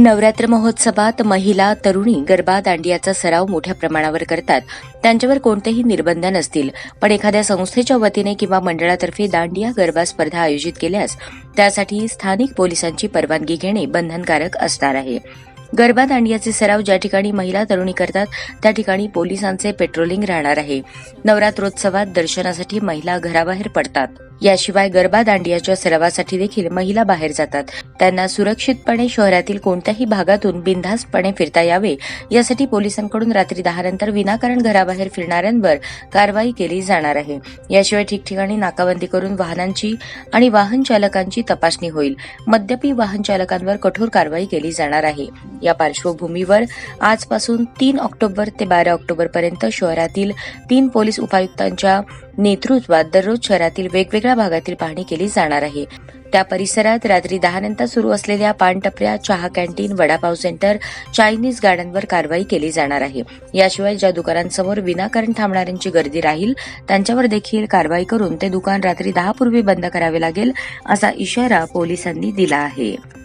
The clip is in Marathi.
नवरात्र महोत्सवात महिला तरुणी गरबा दांडियाचा सराव मोठ्या प्रमाणावर करतात. त्यांच्यावर कोणतेही निर्बंध नसतील. पण एखाद्या संस्थेच्या वतीने किंवा मंडळातर्फे दांडिया गरबा स्पर्धा आयोजित केल्यास त्यासाठी स्थानिक पोलिसांची परवानगी घेणे बंधनकारक असणार आहे. गरबा दांडियाचे सराव ज्या ठिकाणी महिला तरुणी करतात त्या ठिकाणी पोलिसांचे पेट्रोलिंग राहणार आहे. नवरात्रोत्सवात दर्शनासाठी महिला घराबाहेर पडतात. याशिवाय गरबा दांडियाच्या सरावासाठी देखील महिला बाहेर जातात. त्यांना सुरक्षितपणे शहरातील कोणत्याही भागातून बिनधास्तपणे फिरता यावे. यासाठी पोलिसांकडून रात्री दहा नंतर विनाकारण घराबाहेर फिरणाऱ्यांवर कारवाई केली जाणार आहे. याशिवाय ठिकठिकाणी नाकाबंदी करून वाहनांची आणि वाहन चालकांची तपासणी होईल. मद्यपी वाहन चालकांवर कठोर कारवाई केली जाणार आहे. या पार्श्वभूमीवर आजपासून तीन ऑक्टोबर ते बारा ऑक्टोबर पर्यंत शहरातील तीन पोलीस उपायुक्तांच्या नेतृत्वात दररोज शहरातील वेगवेगळ्या भागातील पाहणी केली जाणार आहे. त्या परिसरात रात्री दहा नंतर सुरू असलेल्या पानटपऱ्या चहा कॅन्टीन वडापाव सेंटर चायनीज गार्डनवर कारवाई केली जाणार आहे. याशिवाय ज्या दुकानांसमोर विनाकारण थांबणाऱ्यांची गर्दी राहील त्यांच्यावर देखील कारवाई करून ते दुकान रात्री दहा पूर्वी बंद करावे लागेल असा इशारा पोलिसांनी दिला आहे.